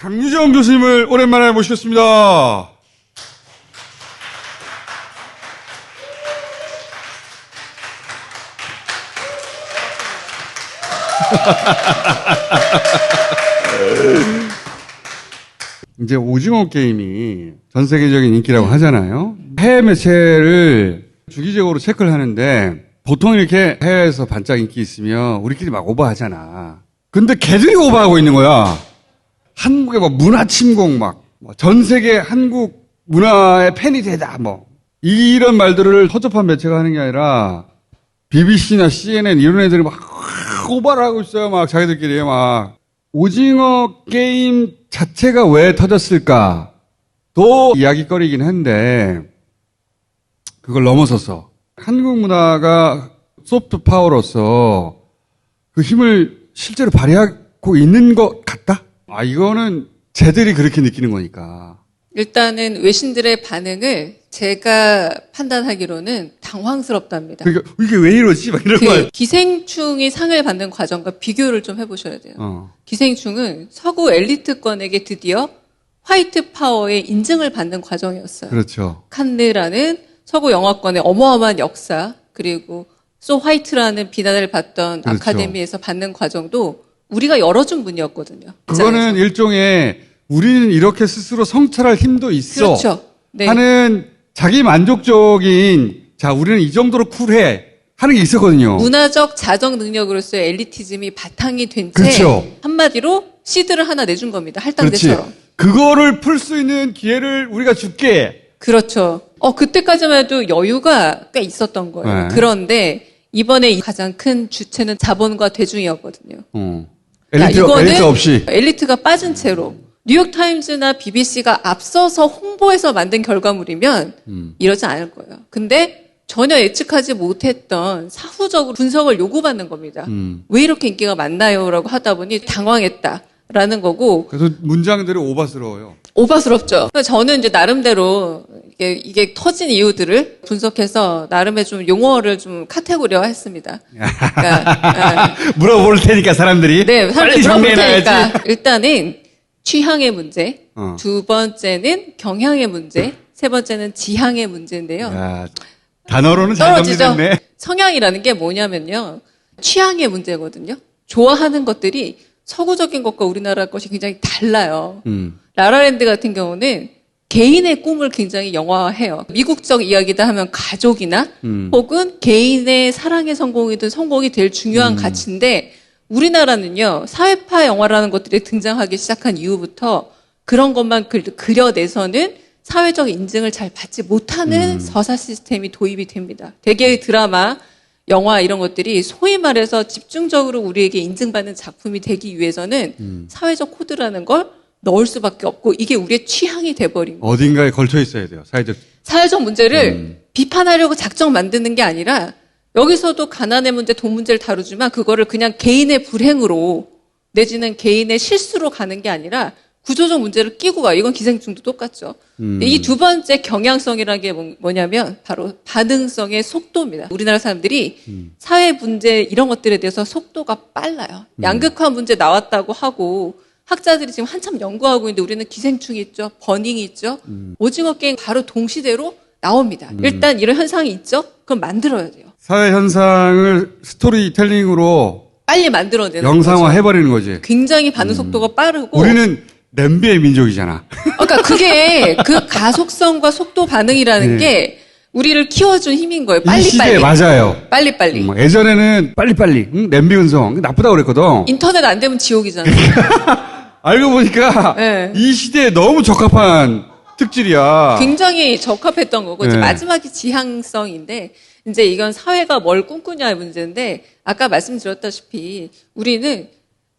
강유정 교수님을 오랜만에 모셨습니다. 이제 오징어 게임이 전 세계적인 인기라고 하잖아요. 해외 매체를 주기적으로 체크를 하는데 보통 이렇게 해외에서 반짝 인기 있으면 우리끼리 막 오버하잖아. 근데 걔들이 오버하고 있는 거야. 한국의 뭐 문화 침공 막전 세계 한국 문화의 팬이 되다 뭐 이런 말들을 허접한 매체가 하는 게 아니라 BBC나 CNN 이런 애들이 막 오버를 하고 있어요. 막 자기들끼리 막 오징어 게임 자체가 왜 터졌을까? 도 이야기거리긴 한데 그걸 넘어서서 한국 문화가 소프트 파워로서 그 힘을 실제로 발휘하고 있는 것 같다? 아, 이거는 쟤들이 그렇게 느끼는 거니까. 일단은 외신들의 반응을 제가 판단하기로는 당황스럽답니다. 그러니까 이게 왜 이러지? 막 이런 그 거야. 기생충이 상을 받는 과정과 비교를 좀 해보셔야 돼요. 어. 기생충은 서구 엘리트권에게 드디어 화이트 파워의 인증을 받는 과정이었어요. 그렇죠. 칸느라는 서구 영화권의 어마어마한 역사 그리고 소 화이트라는 비난을 받던 그렇죠. 아카데미에서 받는 과정도 우리가 열어준 분이었거든요. 그거는 일종의 우리는 이렇게 스스로 성찰할 힘도 있어. 그렇죠. 네. 하는 자기 만족적인 자 우리는 이 정도로 쿨해 하는 게 있었거든요. 문화적 자정 능력으로서의 엘리티즘이 바탕이 된채 그렇죠. 한마디로 시드를 하나 내준 겁니다. 할당제처럼. 그거를 풀 수 있는 기회를 우리가 줄게. 그렇죠. 어 그때까지만 해도 여유가 꽤 있었던 거예요. 네. 그런데 이번에 가장 큰 주체는 자본과 대중이었거든요. 어. 자, 엘리트, 엘리트 없이. 엘리트가 빠진 채로 뉴욕 타임즈나 BBC가 앞서서 홍보해서 만든 결과물이면 음. 이러지 않을 거예요. 근데 전혀 예측하지 못했던 사후적으로 분석을 요구받는 겁니다. 음. 왜 이렇게 인기가 많나요?라고 하다 보니 당황했다라는 거고 그래서 문장들이 오바스러워요. 오바스럽죠. 저는 이제 나름대로 이게, 이게 터진 이유들을 분석해서 나름의 좀 용어를 좀 카테고리화 했습니다. 그러니까, 물어볼 테니까 사람들이. 네, 사람들이 물어볼 정리해놔야지. 테니까 일단은 취향의 문제, 어. 두 번째는 경향의 문제, 세 번째는 지향의 문제인데요. 야, 단어로는 잘 떨어지죠. 성향이라는 게 뭐냐면요. 취향의 문제거든요. 좋아하는 것들이 서구적인 것과 우리나라 것이 굉장히 달라요. 음. 라라랜드 같은 경우는 개인의 꿈을 굉장히 영화화해요. 미국적 이야기다 하면 가족이나 음. 혹은 개인의 사랑의 성공이든 성공이 될 중요한 가치인데 우리나라는요 사회파 영화라는 것들이 등장하기 시작한 이후부터 그런 것만 그- 그려내서는 사회적 인증을 잘 받지 못하는 서사 시스템이 도입이 됩니다. 대개의 드라마, 영화 이런 것들이 소위 말해서 집중적으로 우리에게 인증받는 작품이 되기 위해서는 사회적 코드라는 걸 넣을 수밖에 없고 이게 우리의 취향이 돼버린 거예요. 어딘가에 걸쳐 있어야 돼요. 사회적. 사회적 문제를 음. 비판하려고 작정 만드는 게 아니라 여기서도 가난의 문제, 돈 문제를 다루지만 그거를 그냥 개인의 불행으로 내지는 개인의 실수로 가는 게 아니라 구조적 문제를 끼고 가. 이건 기생충도 똑같죠. 음. 이두 번째 경향성이라는 게 뭐- 뭐냐면 바로 반응성의 속도입니다. 우리나라 사람들이 음. 사회 문제 이런 것들에 대해서 속도가 빨라요. 음. 양극화 문제 나왔다고 하고 학자들이 지금 한참 연구하고 있는데 우리는 기생충이 있죠. 버닝이 있죠. 음. 오징어 게임 바로 동시대로 나옵니다. 일단 이런 현상이 있죠. 그럼 만들어야 돼요. 사회 현상을 스토리텔링으로 빨리 만들어내는 영상화 거죠. 해버리는 거지. 굉장히 반응 속도가 빠르고 우리는 냄비의 민족이잖아. 그러니까 그게 그 가속성과 속도 반응이라는 네. 게 우리를 키워준 힘인 거예요. 이 빨리 시대에 빨리. 맞아요. 빨리 빨리. 뭐 예전에는 빨리빨리 응? 냄비 운송 나쁘다고 그랬거든. 인터넷 안 되면 지옥이잖아요. 알고 보니까 네. 이 시대에 너무 적합한 특질이야. 굉장히 적합했던 거고 이제 네. 마지막이 지향성인데 이제 이건 사회가 뭘 꿈꾸냐의 문제인데 아까 말씀드렸다시피 우리는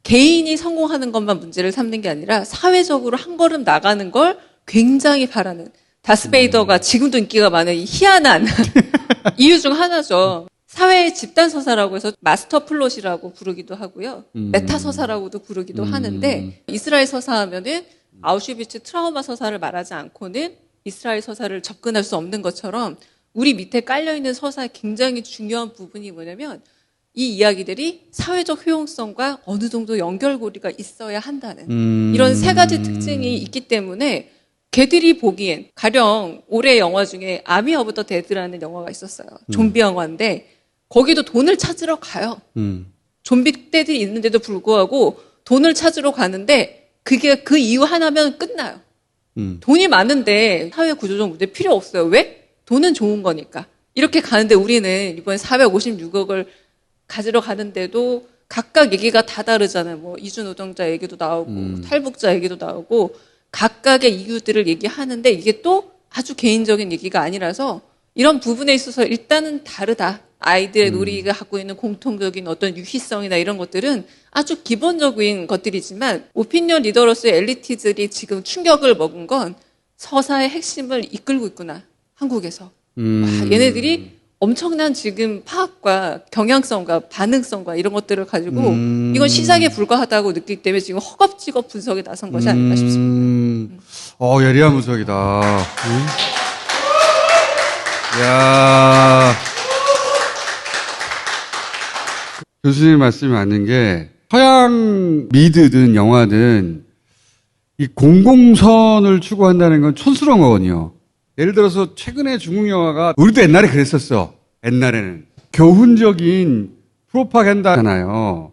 개인이 성공하는 것만 문제를 삼는 게 아니라 사회적으로 한 걸음 나가는 걸 굉장히 바라는 다스베이더가 지금도 인기가 많은 이 희한한 이유 중 하나죠. 사회 집단 서사라고 해서 마스터 플롯이라고 부르기도 하고요. 메타 서사라고도 부르기도 하는데 이스라엘 서사하면은 아우슈비츠 트라우마 서사를 말하지 않고는 이스라엘 서사를 접근할 수 없는 것처럼 우리 밑에 깔려 있는 서사의 굉장히 중요한 부분이 뭐냐면 이 이야기들이 사회적 효용성과 어느 정도 연결고리가 있어야 한다는 음. 이런 세 가지 특징이 있기 때문에 걔들이 보기엔 가령 올해 영화 중에 아미 더 데드라는 영화가 있었어요. 좀비 영화인데 거기도 돈을 찾으러 가요. 음. 좀비 떼들이 있는데도 불구하고 돈을 찾으러 가는데 그게 그 이유 하나면 끝나요. 음. 돈이 많은데 사회 구조적 문제 필요 없어요. 왜? 돈은 좋은 거니까. 이렇게 가는데 우리는 이번에 456억을 가지러 가는데도 각각 얘기가 다 다르잖아요. 뭐 이주 노동자 얘기도 나오고 탈북자 얘기도 나오고 각각의 이유들을 얘기하는데 이게 또 아주 개인적인 얘기가 아니라서 이런 부분에 있어서 일단은 다르다. 아이들의 놀이가 갖고 있는 공통적인 어떤 유희성이나 이런 것들은 아주 기본적인 것들이지만 오피니언 리더로서의 엘리티들이 지금 충격을 먹은 건 서사의 핵심을 이끌고 있구나. 한국에서. 음. 와, 얘네들이 엄청난 지금 파악과 경향성과 반응성과 이런 것들을 가지고 음. 이건 시작에 불과하다고 느끼기 때문에 지금 허겁지겁 분석에 나선 것이 아닌가 싶습니다. 음. 어, 예리한 분석이다. 음. 야 교수님 말씀이 맞는 게, 서양 미드든 영화든, 이 공공선을 추구한다는 건 촌스러운 거거든요. 예를 들어서 최근에 중국 영화가, 우리도 옛날에 그랬었어. 옛날에는. 교훈적인 프로파간다잖아요.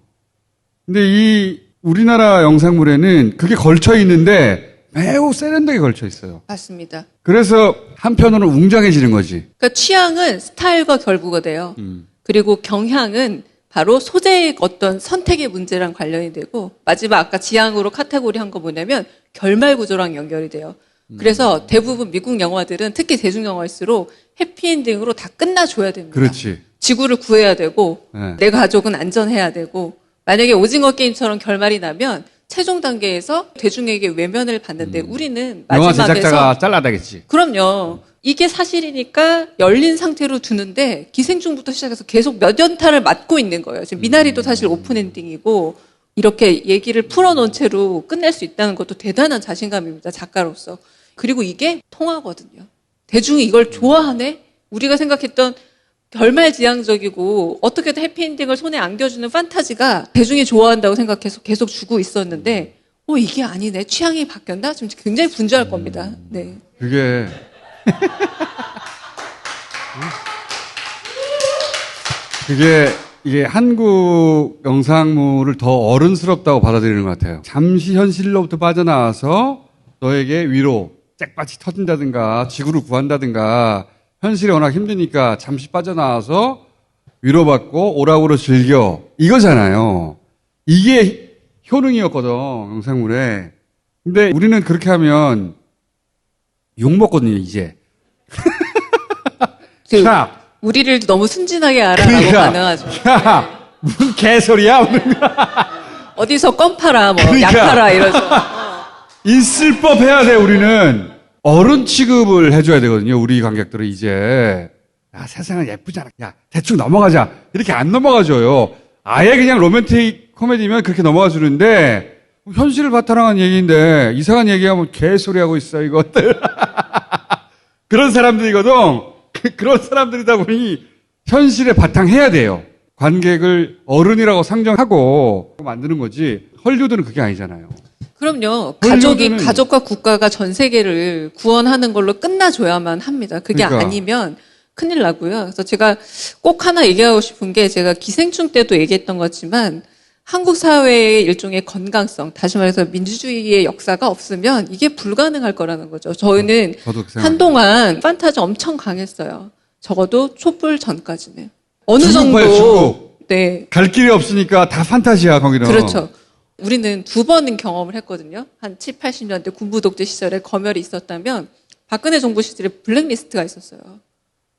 근데 이 우리나라 영상물에는 그게 걸쳐 있는데 매우 세련되게 걸쳐 있어요. 맞습니다. 그래서 한편으로는 웅장해지는 거지. 그러니까 취향은 스타일과 결부가 돼요. 그리고 경향은 바로 소재의 어떤 선택의 문제랑 관련이 되고 마지막 아까 지향으로 카테고리 한 거 뭐냐면 결말 구조랑 연결이 돼요. 그래서 대부분 미국 영화들은 특히 대중 영화일수록 해피엔딩으로 다 끝나줘야 됩니다. 그렇지. 지구를 구해야 되고 네. 내 가족은 안전해야 되고 만약에 오징어 게임처럼 결말이 나면 최종 단계에서 대중에게 외면을 받는데 우리는 영화 마지막에서 제작자가 잘라다겠지. 그럼요. 이게 사실이니까 열린 상태로 두는데 기생충부터 시작해서 계속 몇 연타를 맞고 있는 거예요. 지금 미나리도 사실 오픈 엔딩이고 이렇게 얘기를 풀어놓은 채로 끝낼 수 있다는 것도 대단한 자신감입니다. 작가로서. 그리고 이게 통하거든요. 대중이 이걸 좋아하네? 우리가 생각했던 결말지향적이고 어떻게든 해피엔딩을 손에 안겨주는 판타지가 대중이 좋아한다고 생각해서 계속 주고 있었는데 어 이게 아니네 취향이 바뀌었나 지금 굉장히 분주할 겁니다. 네. 그게 그게 이게 한국 영상물을 더 어른스럽다고 받아들이는 것 같아요. 잠시 현실로부터 빠져나와서 너에게 위로 잭밭이 터진다든가 지구를 구한다든가 현실이 워낙 힘드니까 잠시 빠져나와서 위로받고 오락으로 즐겨 이거잖아요. 이게 효능이었거든 영상물에. 근데 우리는 그렇게 하면 욕 먹거든요 이제. 그 샵. 우리를 너무 순진하게 알아라고 그러니까. 반응하죠. 야, 무슨 개소리야? 오늘 어디서 껌 팔아, 뭐, 그러니까. 약 팔아, 이러죠. 있을 법 해야 돼, 우리는. 어른 취급을 해줘야 되거든요, 우리 관객들은 이제. 야, 세상은 예쁘잖아. 야, 대충 넘어가자. 이렇게 안 넘어가줘요. 아예 그냥 로맨틱 코미디면 그렇게 넘어가 주는데, 현실을 바탕한 얘기인데, 이상한 얘기하면 개소리 하고 있어, 이것들. 그런 사람들이거든. 그- 그런 사람들이다 보니, 현실에 바탕해야 돼요. 관객을 어른이라고 상정하고 만드는 거지. 헐리우드는 그게 아니잖아요. 그럼요. 가족이, 가족과 국가가 전 세계를 구원하는 걸로 끝나줘야만 합니다. 그게 그러니까. 아니면 큰일 나고요. 그래서 제가 꼭 하나 얘기하고 싶은 게 제가 기생충 때도 얘기했던 거지만 한국 사회의 일종의 건강성, 다시 말해서 민주주의의 역사가 없으면 이게 불가능할 거라는 거죠. 저희는 저도 그. 한동안 판타지 엄청 강했어요. 적어도 촛불 전까지는. 어느 정도. 중국. 네. 갈 길이 없으니까 다 판타지야, 거기는. 그렇죠. 우리는 두 번은 경험을 했거든요. 한 7, 80년대 군부 독재 시절에 검열이 있었다면 박근혜 정부 시절에 블랙리스트가 있었어요.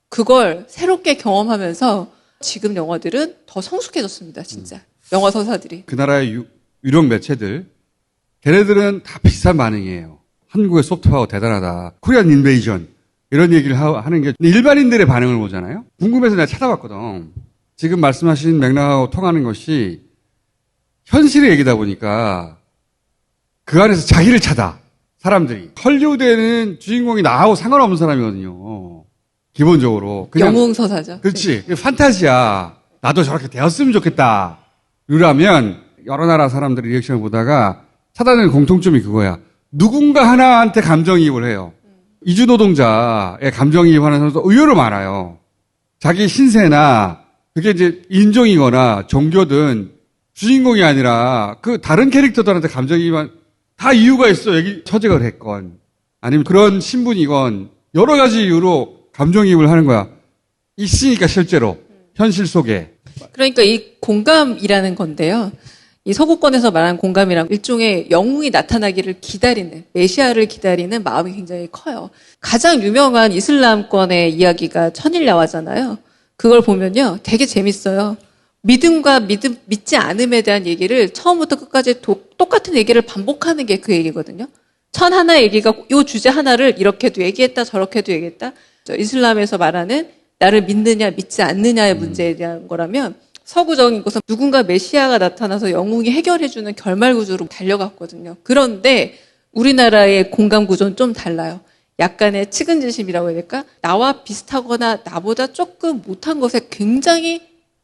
그걸 새롭게 경험하면서 지금 영화들은 더 성숙해졌습니다, 진짜. 영화 서사들이. 그 나라의 유, 유력 매체들, 걔네들은 다 비슷한 반응이에요. 한국의 소프트파워 대단하다. 코리안 인베이전. 이런 얘기를 하, 하는 게 일반인들의 반응을 보잖아요. 궁금해서 내가 찾아봤거든. 지금 말씀하신 맥락하고 통하는 것이 현실의 얘기다 보니까 그 안에서 자기를 찾아. 사람들이. 헐리우드에는 주인공이 나하고 상관없는 사람이거든요. 기본적으로. 그냥 영웅 서사죠. 그렇지. 판타지야. 나도 저렇게 되었으면 좋겠다. 이러면 여러 나라 사람들의 리액션을 보다가 찾아내는 공통점이 그거야. 누군가 하나한테 감정이입을 해요. 이주노동자의 감정이입하는 사람도 의외로 많아요. 자기 신세나 그게 이제 인종이거나 종교든 주인공이 아니라 그 다른 캐릭터들한테 감정이입한 다 이유가 있어. 여기 처직을 했건 아니면 그런 신분이건 여러 가지 이유로 감정이입을 하는 거야. 있으니까 실제로 현실 속에 그러니까 이 공감이라는 건데요. 이 서구권에서 말하는 공감이란 일종의 영웅이 나타나기를 기다리는 메시아를 기다리는 마음이 굉장히 커요. 가장 유명한 이슬람권의 이야기가 천일야화잖아요. 그걸 보면요, 되게 재밌어요. 믿음과 믿음 믿지 않음에 대한 얘기를 처음부터 끝까지 도- 똑같은 얘기를 반복하는 게 그 얘기거든요. 천 하나 얘기가 요 주제 하나를 이렇게도 얘기했다 저렇게도 얘기했다. 저 이슬람에서 말하는 나를 믿느냐 믿지 않느냐의 문제에 대한 거라면 서구적인 것은 누군가 메시아가 나타나서 영웅이 해결해주는 결말 구조로 달려갔거든요. 그런데 우리나라의 공감 구조는 좀 달라요. 약간의 측은지심이라고 해야 될까? 나와 비슷하거나 나보다 조금 못한 것에 굉장히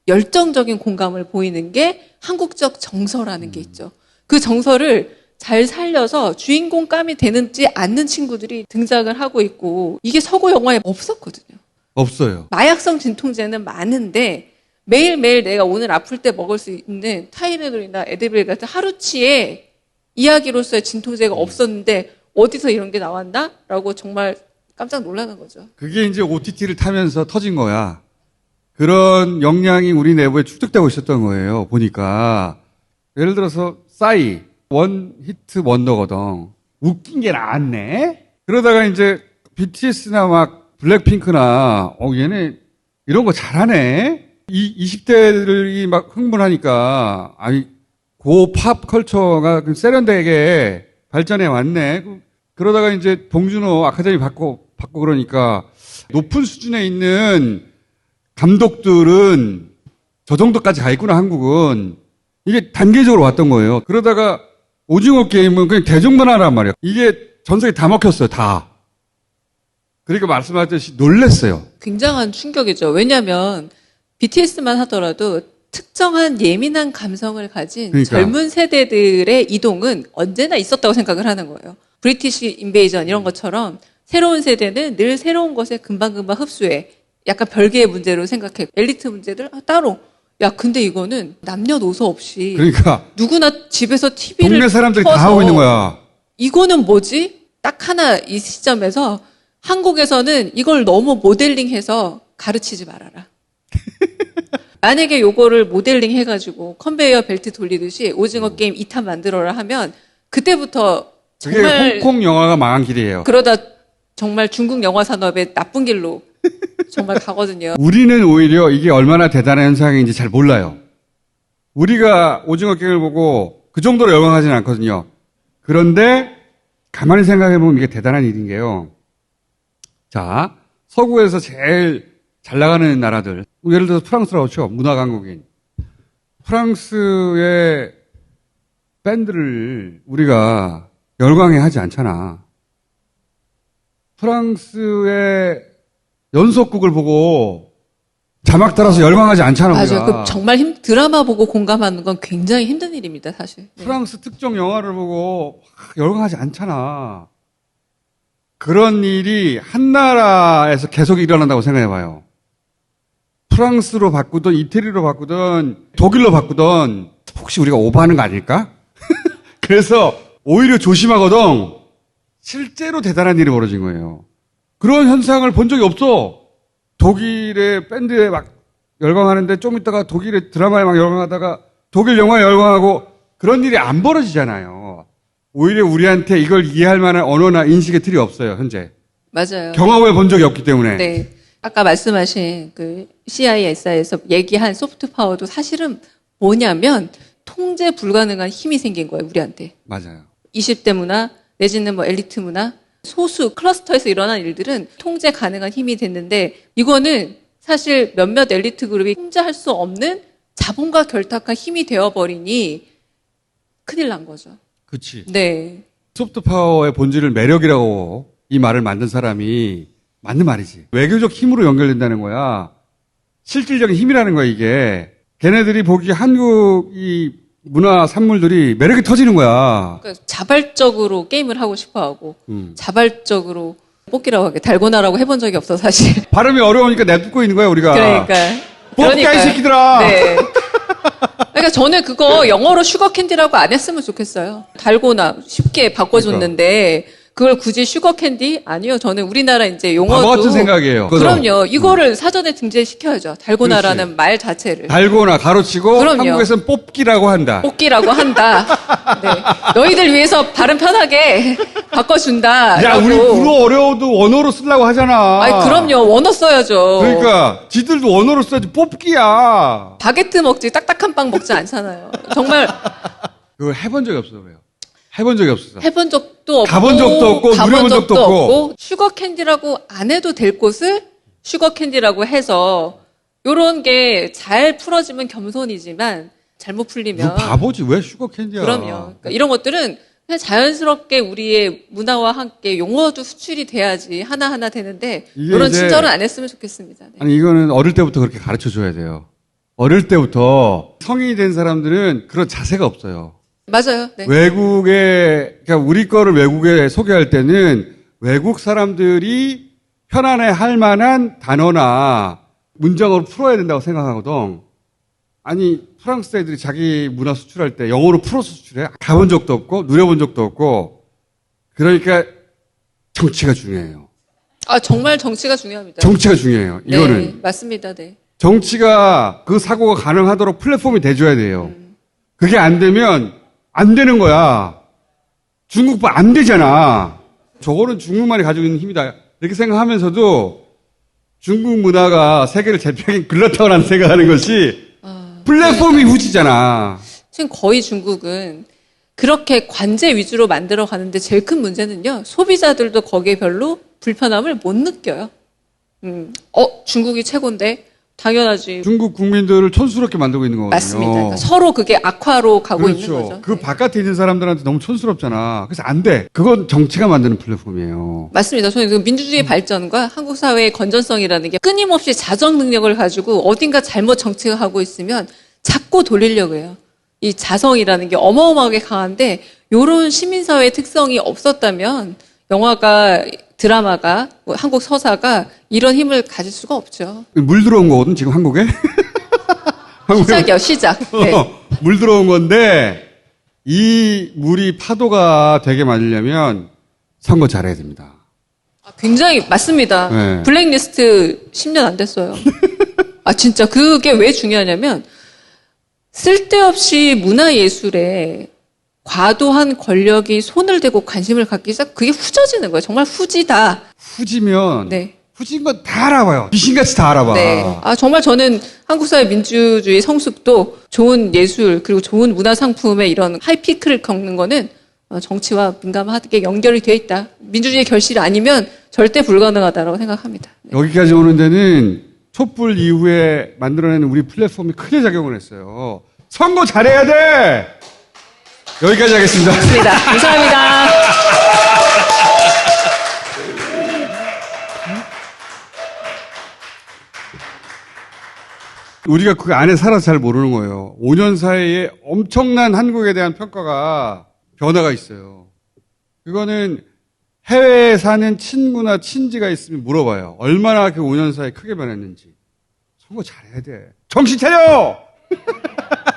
열정적인 공감을 보이는 게 한국적 정서라는 게 있죠. 그 정서를 잘 살려서 주인공감이 되는지 않는 친구들이 등장을 하고 있고 이게 서구 영화에 없었거든요. 없어요. 마약성 진통제는 많은데 매일매일 내가 오늘 아플 때 먹을 수 있는 타이레놀이나 에드빌 같은 하루치의 이야기로서의 진통제가 없었는데 어디서 이런 게 나왔나? 라고 정말 깜짝 놀라는 거죠. 그게 이제 OTT를 타면서 터진 거야. 그런 역량이 우리 내부에 축적되고 있었던 거예요. 보니까 예를 들어서 싸이 원 히트 원더거든. 웃긴 게 나왔네. 그러다가 이제 BTS나 막 블랙핑크나 어 얘네 이런 거 잘하네. 이 20대들이 막 흥분하니까 아니 고팝 컬처가 그 세련되게 발전해 왔네. 그- 그러다가 이제 봉준호 아카데미 받고 받고 그러니까 높은 수준에 있는 감독들은 저 정도까지 가 있구나 한국은 이게 단계적으로 왔던 거예요. 그러다가 오징어 게임은 그냥 대중문화란 말이에요. 이게 전 세계 다 먹혔어요, 다. 그러니까 말씀하셨듯이 놀랬어요. 굉장한 충격이죠. 왜냐하면 BTS만 하더라도 특정한 예민한 감성을 가진 그러니까. 젊은 세대들의 이동은 언제나 있었다고 생각을 하는 거예요. 브리티시 인베이전 이런 것처럼 새로운 세대는 늘 새로운 것에 금방금방 흡수해. 약간 별개의 문제로 생각해. 엘리트 문제들 아, 따로. 야, 근데 이거는 남녀노소 없이 그러니까 누구나 집에서 TV를 동네 사람들이 다 하고 있는 거야. 이거는 뭐지? 딱 하나 이 시점에서 한국에서는 이걸 너무 모델링해서 가르치지 말아라. 만약에 요거를 모델링 해가지고 컨베이어 벨트 돌리듯이 오징어 게임 2탄 만들어라 하면 그때부터 그게 정말 홍콩 영화가 망한 길이에요. 그러다 정말 중국 영화 산업의 나쁜 길로 정말 가거든요. 우리는 오히려 이게 얼마나 대단한 현상인지 잘 몰라요. 우리가 오징어 게임을 보고 그 정도로 열광하지는 않거든요. 그런데 가만히 생각해 보면 이게 대단한 일인 게요. 자, 서구에서 제일 잘 나가는 나라들. 예를 들어서 프랑스라고 쳐. 문화 강국인. 프랑스의 밴드를 우리가 열광해 하지 않잖아. 프랑스의 연속극을 보고 자막 따라서 열광하지 않잖아, 맞아요. 그 정말 힘, 드라마 보고 공감하는 건 굉장히 힘든 일입니다, 사실. 네. 프랑스 특정 영화를 보고 막 열광하지 않잖아. 그런 일이 한 나라에서 계속 일어난다고 생각해 봐요. 프랑스로 바꾸든 이태리로 바꾸든 독일로 바꾸든 혹시 우리가 오버하는 거 아닐까? 그래서 오히려 조심하거든. 실제로 대단한 일이 벌어진 거예요. 그런 현상을 본 적이 없어. 독일의 밴드에 막 열광하는데 좀 있다가 독일의 드라마에 막 열광하다가 독일 영화에 열광하고 그런 일이 안 벌어지잖아요. 오히려 우리한테 이걸 이해할 만한 언어나 인식의 틀이 없어요, 현재. 맞아요. 경험해 본 적이 없기 때문에. 네. 아까 말씀하신 그 CISI에서 얘기한 소프트 파워도 사실은 뭐냐면 통제 불가능한 힘이 생긴 거예요, 우리한테. 맞아요. 20대 문화, 내지는 뭐 엘리트 문화, 소수 클러스터에서 일어난 일들은 통제 가능한 힘이 됐는데 이거는 사실 몇몇 엘리트 그룹이 통제할 수 없는 자본과 결탁한 힘이 되어버리니 큰일 난 거죠. 그치. 네. 소프트 파워의 본질을 매력이라고 이 말을 만든 사람이 맞는 말이지. 외교적 힘으로 연결된다는 거야. 실질적인 힘이라는 거야, 이게. 걔네들이 보기 한국 이 문화 산물들이 매력이 터지는 거야. 그러니까 자발적으로 게임을 하고 싶어 하고 음. 자발적으로 뽑기라고 하게 달고나라고 해본 적이 없어 사실. 발음이 어려우니까 내두고 있는 거야, 우리가. 그러니까. 뽑기야, 이 그러니까요. 새끼들아! 네. 그러니까 저는 그거 영어로 슈거 캔디라고 안 했으면 좋겠어요. 달고나 쉽게 바꿔줬는데 그 걸 굳이 슈거 캔디 아니요. 저는 우리나라 이제 용어도 바보 같은 생각이에요. 그럼요. 이거를 사전에 등재시켜야죠. 달고나라는 말 자체를. 달고나 가로치고 그럼요. 한국에서는 뽑기라고 한다. 뽑기라고 한다. 네. 너희들 위해서 발음 편하게 바꿔 준다. 야, 우리 불어 어려워도 원어로 쓰려고 하잖아. 아니, 그럼요. 원어 써야죠. 그러니까 지들도 원어로 써야지 뽑기야. 바게트 먹지 딱딱한 빵 먹지 않잖아요. 정말 그걸 해본 적이 없어 왜요? 해본 적이 없었어. 해본 적도 없고 가본 적도 없고, 가본 누려본 적도 없고. 슈거 캔디라고 안 해도 될 곳을 슈거 캔디라고 해서 요런 게 잘 풀어지면 겸손이지만 잘못 풀리면 너 바보지 왜 슈거 캔디야? 그럼요. 그러니까 이런 것들은 그냥 자연스럽게 우리의 문화와 함께 용어도 수출이 돼야지 하나하나 되는데 이런 친절은 안 했으면 좋겠습니다. 네. 아니 이거는 어릴 때부터 그렇게 가르쳐 줘야 돼요. 어릴 때부터 성인이 된 사람들은 그런 자세가 없어요. 맞아요. 네. 외국에 그러니까 우리 거를 외국에 소개할 때는 외국 사람들이 편안해 할 만한 단어나 문장으로 풀어야 된다고 생각하거든. 아니 프랑스 애들이 자기 문화 수출할 때 영어로 풀어서 수출해? 가본 적도 없고 누려본 적도 없고 그러니까 정치가 중요해요. 아 정말 정치가 중요합니다. 정치가 중요해요. 네, 이거는 맞습니다. 네. 정치가 그 사고가 가능하도록 플랫폼이 돼줘야 돼요. 그게 안 되면 안 되는 거야. 중국도 안 되잖아. 저거는 중국만이 가지고 있는 힘이다. 이렇게 생각하면서도 중국 문화가 세계를 제패하긴 글렀다고라는 생각하는 것이 플랫폼이 후지잖아. 지금 거의 중국은 그렇게 관제 위주로 만들어 가는데 제일 큰 문제는요. 소비자들도 거기에 별로 불편함을 못 느껴요. 음, 어, 중국이 최고인데 당연하지. 중국 국민들을 촌스럽게 만들고 있는 거거든요. 맞습니다. 그러니까 서로 그게 악화로 가고 있는 그렇죠. 거죠. 그 네. 바깥에 있는 사람들한테 너무 촌스럽잖아. 그래서 안 돼. 그건 정치가 만드는 플랫폼이에요. 맞습니다. 저는 그 민주주의 음. 발전과 한국 사회의 건전성이라는 게 끊임없이 자정 능력을 가지고 어딘가 잘못 정치가 하고 있으면 자꾸 돌리려고 해요. 이 자성이라는 게 어마어마하게 강한데 요런 시민사회의 특성이 없었다면 영화가 드라마가 뭐 한국 서사가 이런 힘을 가질 수가 없죠. 물 들어온 거거든, 지금 한국에? 시작이요, 시작. 네. 어, 물 들어온 건데, 이 물이 파도가 되게 맞으려면 선거 잘해야 됩니다. 아, 굉장히 맞습니다. 네. 블랙리스트 10년 안 됐어요. 아 진짜 그게 왜 중요하냐면 쓸데없이 문화예술에 과도한 권력이 손을 대고 관심을 갖기 시작 그게 후져지는 거예요. 정말 후지다. 후지면, 네. 후진 건 다 알아봐요. 귀신같이 다 알아봐. 네. 아 정말 저는 한국 사회 민주주의 성숙도 좋은 예술 그리고 좋은 문화 상품의 이런 하이피크를 겪는 거는 어, 정치와 민감하게 연결이 돼 있다. 민주주의 결실이 아니면 절대 불가능하다라고 생각합니다. 네. 여기까지 오는 데는 촛불 이후에 만들어내는 우리 플랫폼이 크게 작용을 했어요. 선거 잘해야 돼! 여기까지 하겠습니다. 맞습니다. 감사합니다. 우리가 그 안에 살아서 잘 모르는 거예요. 5년 사이에 엄청난 한국에 대한 평가가 변화가 있어요. 그거는 해외에 사는 친구나 친지가 있으면 물어봐요. 얼마나 그 5년 사이에 크게 변했는지. 선거 잘해야 돼. 정신 차려!